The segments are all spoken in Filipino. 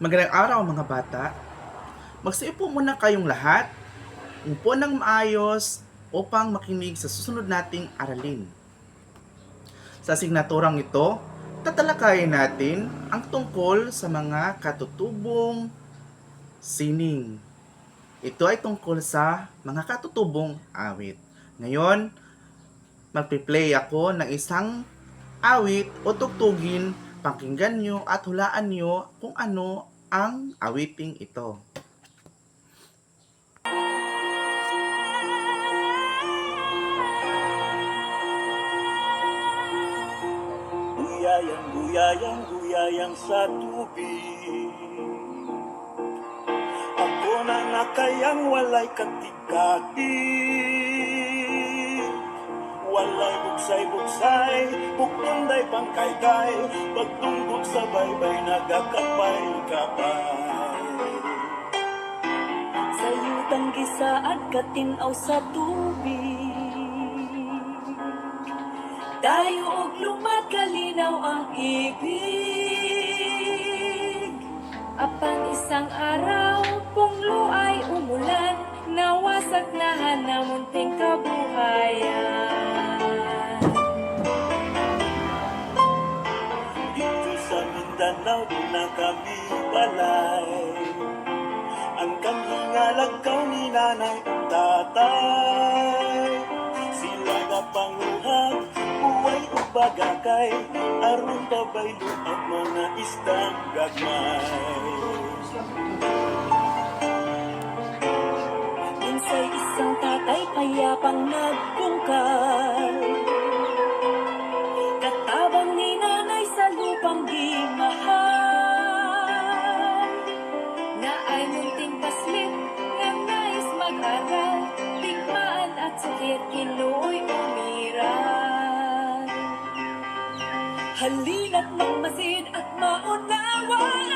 Magandang araw mga bata. Magsiupo muna kayong lahat. Umupo ng maayos upang makinig sa susunod nating aralin. Sa signaturang ito, tatalakayin natin ang tungkol sa mga katutubong sining. Ito ay tungkol sa mga katutubong awit. Ngayon, magpi-play ako ng isang awit o tugtugin, pakinggan nyo at hulaan nyo kung ano ang awiting ito. Buyayang, buyayang, buyayang sa tubig Ako na nakayang walay katikati Walay buksay-buksay, bukunday pangkaykay Pagtunggok sa baybay, nagakapay-kapay Sa yutang gisaad katinaw sa tubig. Tayo og lumat kalinaw ang ibig. Apang isang araw punglo ay umulan Nawasak na hanamunting kabuhayan balay Ang kamhingalagaw ni nanay at tatay. Sila na panguhag, buhay o bagakay. Aron pabaylo ang mga istang gagmay? Minsay isang tatay payapang nagbungkal Halina't magmasid at maunawaan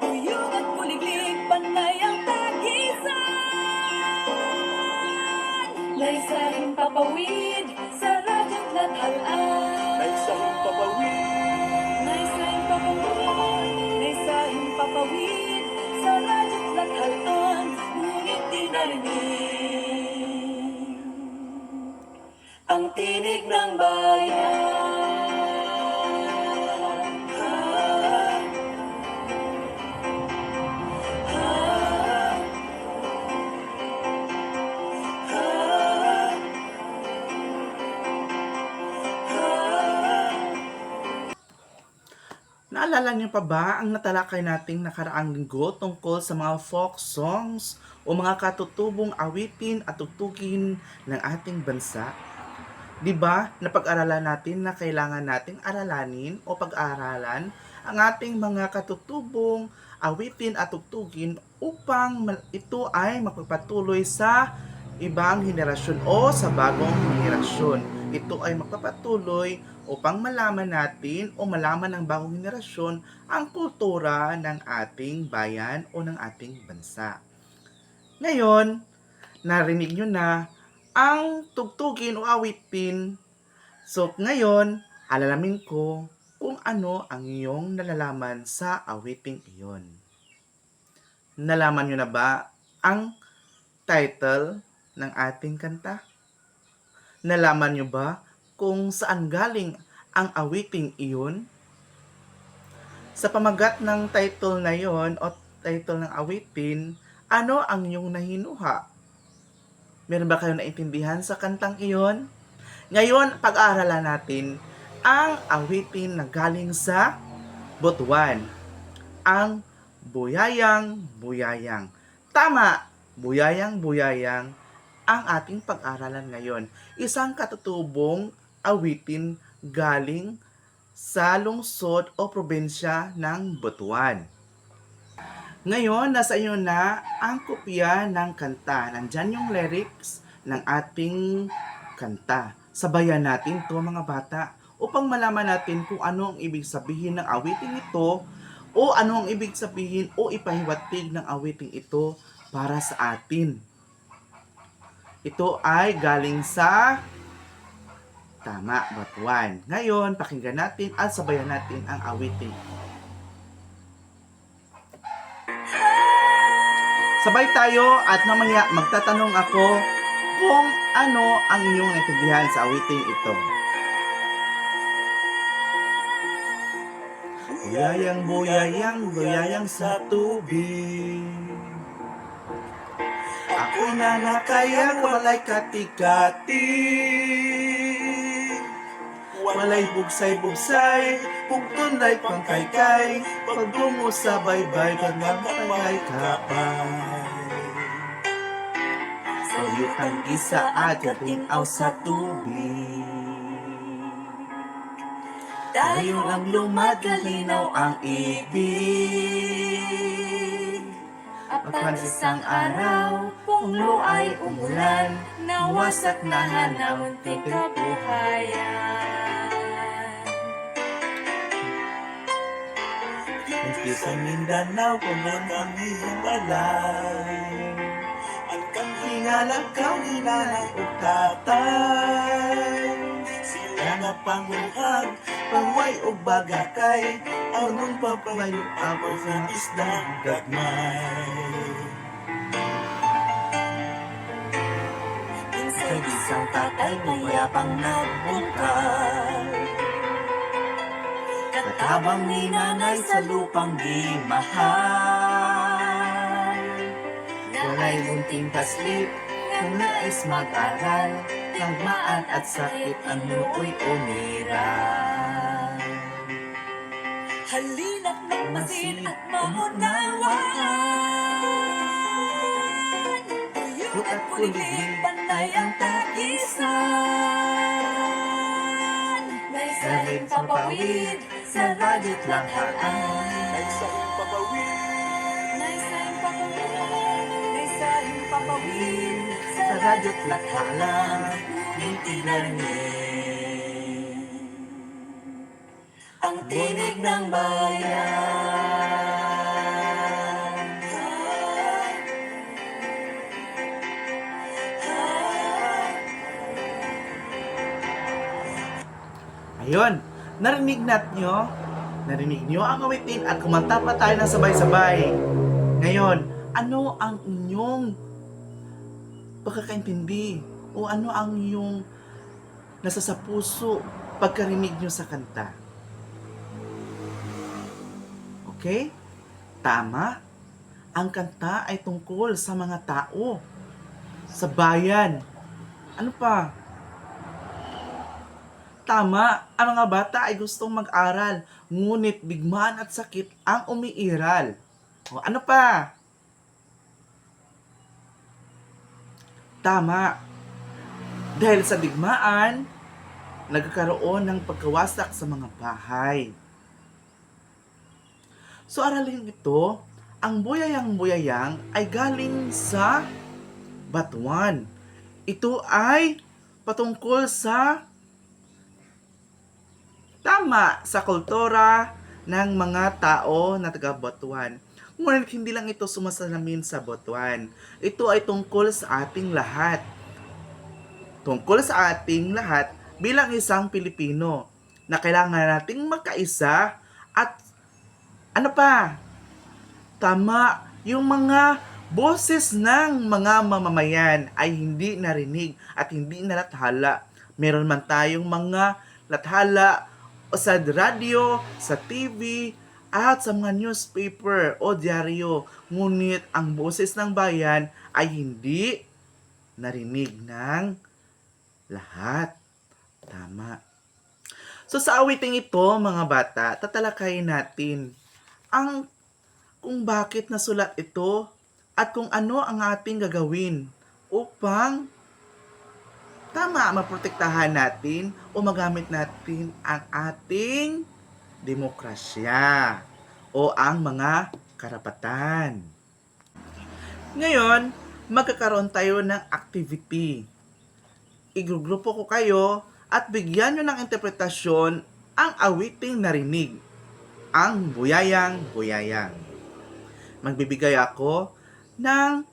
Buyog at kuliglig, panay ang tagisan. Naisahing papawid sa radyat lathalan Naisahing papawid. Naisahing papawid Naisahing papawid sa radyat lathalan Ngunit di narinig Ang tinig ng bayan Ah, ah. Naalala niyo pa ba ang natalakay nating nakaraang linggo tungkol sa mga folk songs o mga katutubong awitin at tugtugin ng ating bansa? 'Di ba? Napag-aralan natin na kailangan nating aralanin o pag-aralan ang ating mga katutubong awitin at tugtugin upang ito ay magpapatuloy sa ibang henerasyon o sa bagong henerasyon. Ito ay magpapatuloy upang malaman natin o malaman ng bagong henerasyon ang kultura ng ating bayan o ng ating bansa. Ngayon, narinig nyo na ang tugtugin o awitin. So, ngayon, alalamin ko kung ano ang iyong nalalaman sa awiting iyon. Nalaman nyo na ba ang title ng ating kanta? Nalaman nyo ba kung saan galing ang awiting iyon? Sa pamagat ng title na yon o title ng awitin, ano ang iyong nahinuha? Meron ba kayong naintindihan sa kantang iyon? Ngayon, pag-aaralan natin ang awitin na galing sa Butuan. Ang Buyayang Buyayang. Tama! Buyayang Buyayang ang ating pag-aralan ngayon. Isang katutubong awitin galing sa lungsod o probinsya ng Butuan. Ngayon, nasa iyo na ang kopya ng kanta. Nandyan yung lyrics ng ating kanta. Sabayan natin to mga bata upang malaman natin kung ano ang ibig sabihin ng awiting ito o ano ang ibig sabihin o ipahiwatig ng awiting ito para sa atin. Ito ay galing sa Tama, Batuan. Ngayon, pakinggan natin at sabayan natin ang awiting Sabay tayo at mamaya magtatanong ako kung ano ang inyong naintindihan sa awiting ito. Buyayang, buyayang, buyayang sa tubig. Ako'y nanakayang walay kati-kati. Walay bugsay-bugsay, pugtunay pangkaykay, pagdungo sa baybay, pagmamagay kapay. Sayutang isa at katinaw sa tubig. Tayo ang lumagalinaw ang ibig. Apan isang araw, pulo ay umulan, nawasak na hanamon ti kabuhayan. Hindi sa Mindanao kung ang iyong balay. Ang kang hingalang kang hinalay o. Sila na panguhag, pangway o bagakay. Anong papayo ako sa isdang gagmay. Sa isang tatay mayabang nagbungkal Katabang ni nanay sa lupang di mahal Walay munting paslit, kung nais mag-aral. Nagmaan at sakit ang nooy umiral. Halina't magmasid at maunawaan Tuyot at kuliglig, panay ang tagisan saling papawid sa radyo't langhaan Ay sa papawid. May saling papawid, may saling papawid Sa radyo't lakhalang, Hindi narinig Ang tinig ng bayan narinig nat nyo? Narinig nyo ang awitin at kumanta pa tayo ng sabay-sabay. Ngayon, ano ang inyong pagkakaintindi o ano ang inyong nasa sa puso pagkarinig nyo sa kanta? Okay? Tama. Ang kanta ay tungkol sa mga tao, sa bayan. Ano pa? Tama, ang mga bata ay gustong mag-aral, ngunit bigmaan at sakit ang umiiral. O ano pa? Tama. Dahil sa digmaan, nagkakaroon ng pagkawasak sa mga bahay. So aralin ito, ang buyayang-buyayang ay galing sa Batuan. Ito ay patungkol sa tama sa kultura ng mga tao na taga Butuan. Ngunit hindi lang ito sumasalamin sa Butuan. Ito ay tungkol sa ating lahat. Tungkol sa ating lahat bilang isang Pilipino na kailangan nating magkaisa at ano pa? Tama, yung mga boses ng mga mamamayan ay hindi narinig at hindi nalathala. Meron man tayong mga lathala sa radyo, sa TV, at sa mga newspaper o dyaryo. Ngunit ang boses ng bayan ay hindi narinig ng lahat. Tama. So sa awiting ito, mga bata, tatalakayin natin ang kung bakit nasulat ito at kung ano ang ating gagawin upang tama maprotektahan natin o magamit natin ang ating demokrasya o ang mga karapatan. Ngayon, magkakaroon tayo ng activity. Igugrupo ko kayo at bigyan nyo ng interpretasyon ang awiting narinig, ang buyayang-buyayang. Magbibigay ako ng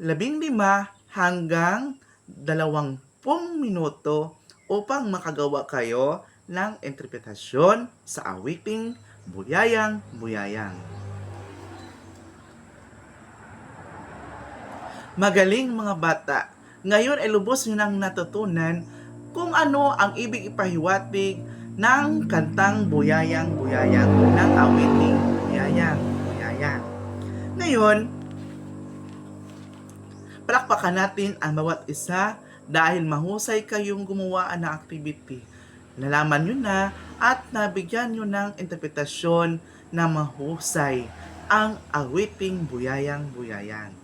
labing lima hanggang dalawampung minuto upang makagawa kayo ng interpretasyon sa awiting buyayang-buyayang. Magaling mga bata. Ngayon ay lubos nyo nang natutunan kung ano ang ibig ipahiwatig ng kantang Buyayang Buyayang ng awiting Buyayang Buyayang. Ngayon, palakpakan natin ang bawat isa dahil mahusay kayong gumawa ng activity. Nalaman nyo na at nabigyan nyo ng interpretasyon na mahusay ang awiting Buyayang Buyayang.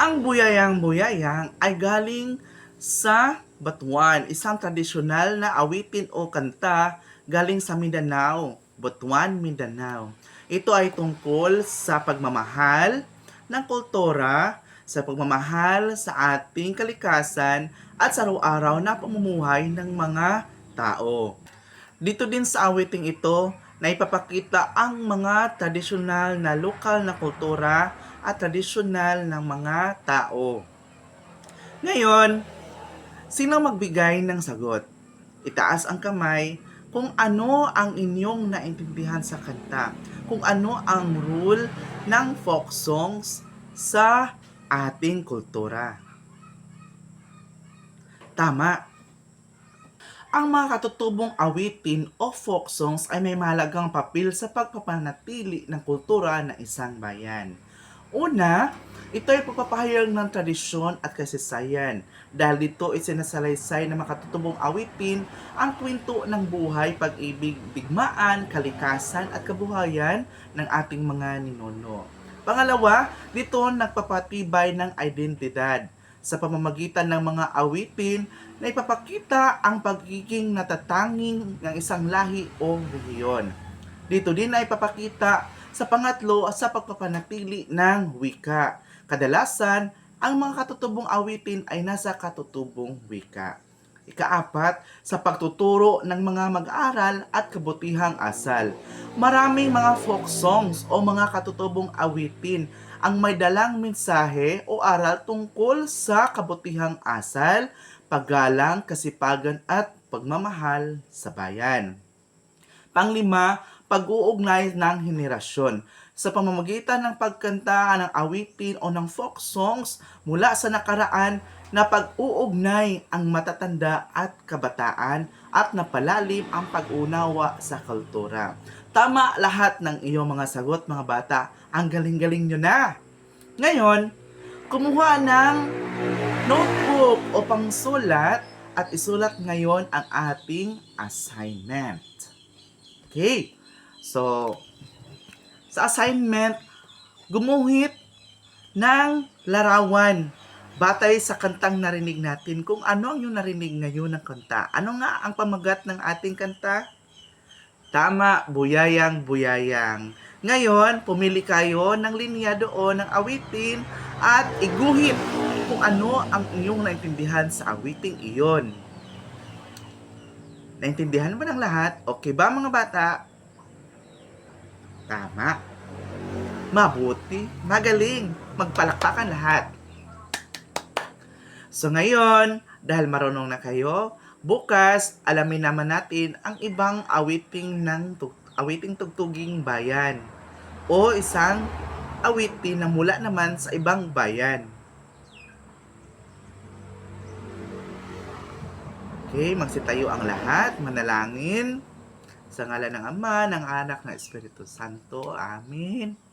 Ang Buyayang Buyayang ay galing sa Batuan, isang tradisyonal na awitin o kanta galing sa Mindanao, Butuan, Mindanao. Ito ay tungkol sa pagmamahal ng kultura, sa pagmamahal sa ating kalikasan at sa araw-araw na pamumuhay ng mga tao. Dito din sa awiting ito na ipapakita ang mga tradisyonal na lokal na kultura at tradisyonal ng mga tao. Ngayon, sino magbigay ng sagot? Itaas ang kamay kung ano ang inyong naintindihan sa kanta, kung ano ang rule ng folk songs sa ating kultura. Tama. Ang mga katutubong awitin o folk songs ay may mahalagang papel sa pagpapanatili ng kultura ng isang bayan. Una, ito ay pagpapahayag ng tradisyon at kasaysayan dahil dito ay sinasalaysay ng mga katutubong awitin ang kwento ng buhay, pag-ibig, digmaan, kalikasan at kabuhayan ng ating mga ninuno. Pangalawa, dito nagpapatibay ng identidad sa pamamagitan ng mga awitin na ipapakita ang pagiging natatanging ng isang lahi o rehiyon. Dito din ay ipapakita sa pangatlo sa pagpapanatili ng wika. Kadalasan, ang mga katutubong awitin ay nasa katutubong wika. Ikaapat, sa pagtuturo ng mga mag-aaral at kabutihang asal. Maraming mga folk songs o mga katutubong awitin ang may dalang mensahe o aral tungkol sa kabutihang asal, paggalang, kasipagan at pagmamahal sa bayan. Panglima, pag-uugnay ng henerasyon sa pamamagitan ng pagkanta ng awitin o ng folk songs mula sa nakaraan na pag-uugnay ang matatanda at kabataan at napalalim ang pag-unawa sa kultura. Tama lahat ng iyong mga sagot mga bata. Ang galing-galing nyo na! Ngayon, kumuha ng notebook o pangsulat at isulat ngayon ang ating assignment. Okay. So, sa assignment, gumuhit ng larawan batay sa kantang narinig natin kung ano ang yung narinig ngayon ng kanta. Ano nga ang pamagat ng ating kanta? Tama, buyayang, buyayang. Ngayon, pumili kayo ng linya doon ng awitin at iguhit kung ano ang inyong naintindihan sa awiting iyon. Naintindihan ba ng lahat? Okay ba mga bata? Tama. Mabuti. Magaling. Magpalakpakan lahat. So ngayon, dahil marunong na kayo, bukas alamin naman natin ang ibang awiting ng tug- awiting tugtuging bayan o isang awitin na mula naman sa ibang bayan. Okay, magsitayo ang lahat, manalangin sa ngalan ng Ama, ng Anak, ng Espiritu Santo. Amen.